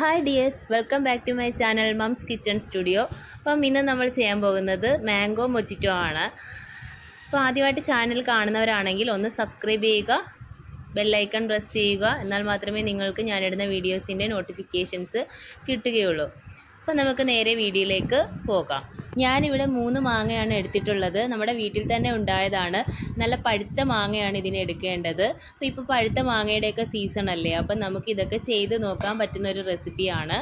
Hi dears welcome back to my channel mum's kitchen studio appam ഇന്ന് നമ്മൾ ചെയ്യാൻ പോകുന്നത് മാംഗോ മൊജിറ്റോ ആണ്. അപ്പോൾ ആദ്യമായിട്ട് ചാനൽ കാണുന്നവരാണെങ്കിൽ ഒന്ന് സബ്സ്ക്രൈബ് ചെയ്യുക ബെല്ലൈക്കൺ പ്രസ് ചെയ്യുക. എന്നാൽ മാത്രമേ നിങ്ങൾക്ക് ഞാനിടുന്ന വീഡിയോസിന്റെ നോട്ടിഫിക്കേഷൻസ് കിട്ടുകയുള്ളൂ. അപ്പോൾ നമുക്ക് നേരെ വീഡിയോയിലേക്ക് പോകാം. ഞാനിവിടെ മൂന്ന് മാങ്ങയാണ് എടുത്തിട്ടുള്ളത്. നമ്മുടെ വീട്ടിൽ തന്നെ ഉണ്ടായതാണ്. നല്ല പഴുത്ത മാങ്ങയാണ് ഇതിന് എടുക്കേണ്ടത്. അപ്പോൾ ഇപ്പോൾ പഴുത്ത മാങ്ങയുടെയൊക്കെ സീസൺ അല്ലേ? അപ്പം നമുക്ക് ഇതൊക്കെ ചെയ്ത് നോക്കാൻ പറ്റുന്ന ഒരു റെസിപ്പിയാണ്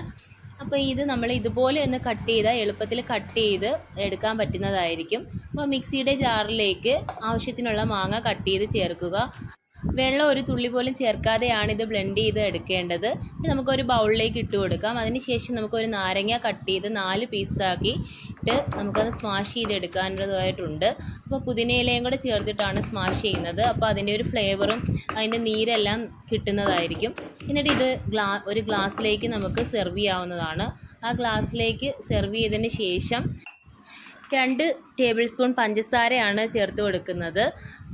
അപ്പോൾ ഇത് നമ്മൾ ഇതുപോലെ ഒന്ന് കട്ട് ചെയ്താൽ എളുപ്പത്തിൽ കട്ട് ചെയ്ത് എടുക്കാൻ പറ്റുന്നതായിരിക്കും. അപ്പോൾ മിക്സിയുടെ ജാറിലേക്ക് ആവശ്യത്തിനുള്ള മാങ്ങ കട്ട് ചെയ്ത് ചേർക്കുക. വെള്ളം ഒരു തുള്ളി പോലും ചേർക്കാതെയാണ് ഇത് ബ്ലെൻഡ് ചെയ്ത് എടുക്കേണ്ടത്. നമുക്കൊരു ബൗളിലേക്ക് ഇട്ട് കൊടുക്കാം. അതിനുശേഷം നമുക്കൊരു നാരങ്ങ കട്ട് ചെയ്ത് നാല് പീസാക്കി ഇട്ട് നമുക്കത് സ്മാഷ് ചെയ്തെടുക്കാനുള്ളതായിട്ടുണ്ട്. അപ്പോൾ പുതിനയിലയും കൂടെ ചേർത്തിട്ടാണ് സ്മാഷ് ചെയ്യുന്നത്. അപ്പോൾ അതിന്റെ ഒരു ഫ്ലേവറും അതിന്റെ നീരെല്ലാം കിട്ടുന്നതായിരിക്കും. എന്നിട്ട് ഇത് ഗ്ലാ ഒരു ഗ്ലാസ്സിലേക്ക് നമുക്ക് സെർവ് ചെയ്യാവുന്നതാണ്. ആ ഗ്ലാസ്സിലേക്ക് സെർവ് ചെയ്തതിന് ശേഷം രണ്ട് ടേബിൾ സ്പൂൺ പഞ്ചസാരയാണ് ചേർത്ത് കൊടുക്കുന്നത്.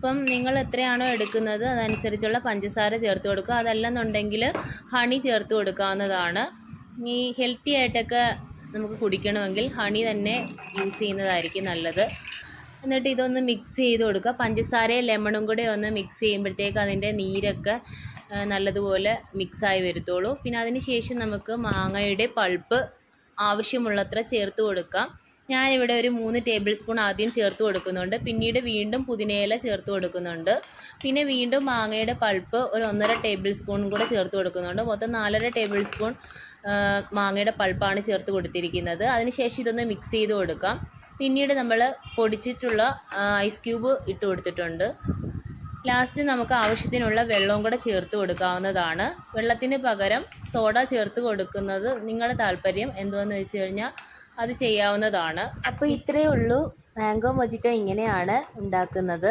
അപ്പം നിങ്ങൾ എത്രയാണോ എടുക്കുന്നത് അതനുസരിച്ചുള്ള പഞ്ചസാര ചേർത്ത് കൊടുക്കുക. അതല്ലെന്നുണ്ടെങ്കിൽ ഹണി ചേർത്ത് കൊടുക്കാവുന്നതാണ്. ഈ ഹെൽത്തി ആയിട്ടൊക്കെ നമുക്ക് കുടിക്കണമെങ്കിൽ ഹണി തന്നെ യൂസ് ചെയ്യുന്നതായിരിക്കും നല്ലത്. എന്നിട്ട് ഇതൊന്ന് മിക്സ് ചെയ്ത് കൊടുക്കുക. പഞ്ചസാരയും ലെമണും കൂടെ ഒന്ന് മിക്സ് ചെയ്യുമ്പോഴത്തേക്ക് അതിന്റെ നീരൊക്കെ നല്ലതുപോലെ മിക്സായി വരത്തുള്ളൂ. പിന്നെ അതിന് ശേഷം നമുക്ക് മാങ്ങയുടെ പൾപ്പ് ആവശ്യമുള്ളത്ര ചേർത്ത് കൊടുക്കാം. ഞാനിവിടെ ഒരു മൂന്ന് ടേബിൾ സ്പൂൺ ആദ്യം ചേർത്ത് കൊടുക്കുന്നുണ്ട്. പിന്നീട് വീണ്ടും പുതിനയില ചേർത്ത് കൊടുക്കുന്നുണ്ട്. പിന്നെ വീണ്ടും മാങ്ങയുടെ പൾപ്പ് ഒരു ഒന്നര ടേബിൾ സ്പൂൺ കൂടെ ചേർത്ത് കൊടുക്കുന്നുണ്ട്. മൊത്തം നാലര ടേബിൾ സ്പൂൺ മാങ്ങയുടെ പൾപ്പാണ് ചേർത്ത് കൊടുത്തിരിക്കുന്നത്. അതിനുശേഷം ഇതൊന്ന് മിക്സ് ചെയ്ത് കൊടുക്കാം. പിന്നീട് നമ്മൾ പൊടിച്ചിട്ടുള്ള ഐസ് ക്യൂബ് ഇട്ട് കൊടുത്തിട്ടുണ്ട്. ലാസ്റ്റ് നമുക്ക് ആവശ്യത്തിനുള്ള വെള്ളവും കൂടെ ചേർത്ത് കൊടുക്കാവുന്നതാണ്. വെള്ളത്തിന് പകരം സോഡ ചേർത്ത് കൊടുക്കുന്നത് നിങ്ങളുടെ താല്പര്യം എന്തുവെന്ന് വെച്ച് കഴിഞ്ഞാൽ അത് ചെയ്യാവുന്നതാണ്. അപ്പോൾ ഇത്രയേ ഉള്ളൂ. മാംഗോ മൊജിറ്റോ ഇങ്ങനെയാണ് ഉണ്ടാക്കുന്നത്.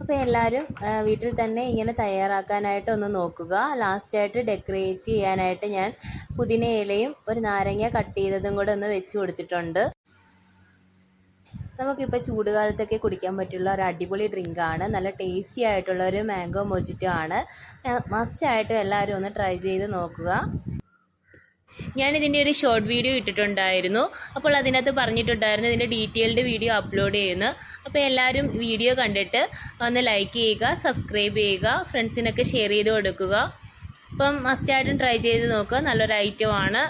അപ്പോൾ എല്ലാവരും വീട്ടിൽ തന്നെ ഇങ്ങനെ തയ്യാറാക്കാനായിട്ട് ഒന്ന് നോക്കുക. ലാസ്റ്റായിട്ട് ഡെക്കറേറ്റ് ചെയ്യാനായിട്ട് ഞാൻ പുതിന ഇലയും ഒരു നാരങ്ങ കട്ട് ചെയ്തതും കൂടെ ഒന്ന് വെച്ച് കൊടുത്തിട്ടുണ്ട്. നമുക്കിപ്പോൾ ചൂടുകാലത്തൊക്കെ കുടിക്കാൻ പറ്റുള്ള ഒരു അടിപൊളി ഡ്രിങ്കാണ് നല്ല ടേസ്റ്റി ആയിട്ടുള്ള ഒരു മാംഗോ മൊജിറ്റോ ആണ്. മസ്റ്റായിട്ടും എല്ലാവരും ഒന്ന് ട്രൈ ചെയ്ത് നോക്കുക. ഞാനിതിന്റെ ഒരു ഷോർട്ട് വീഡിയോ ഇട്ടിട്ടുണ്ടായിരുന്നു. അപ്പോൾ അതിനകത്ത് പറഞ്ഞിട്ടുണ്ടായിരുന്നു ഇതിന്റെ ഡീറ്റെയിൽഡ് വീഡിയോ അപ്ലോഡ് ചെയ്യുന്നു. അപ്പോൾ എല്ലാവരും വീഡിയോ കണ്ടിട്ട് ഒന്ന് ലൈക്ക് ചെയ്യുക സബ്സ്ക്രൈബ് ചെയ്യുക ഫ്രണ്ട്സിനൊക്കെ ഷെയർ ചെയ്ത് കൊടുക്കുക. അപ്പം മസ്റ്റായിട്ടും ട്രൈ ചെയ്ത് നോക്കുക. നല്ലൊരു ഐറ്റം ആണ്.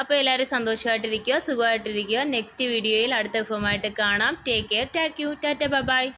അപ്പോൾ എല്ലാവരും സന്തോഷമായിട്ടിരിക്കുക സുഖമായിട്ടിരിക്കുക. നെക്സ്റ്റ് വീഡിയോയിൽ അടുത്ത ഫോമായിട്ട് കാണാം. Take care thank you tata bye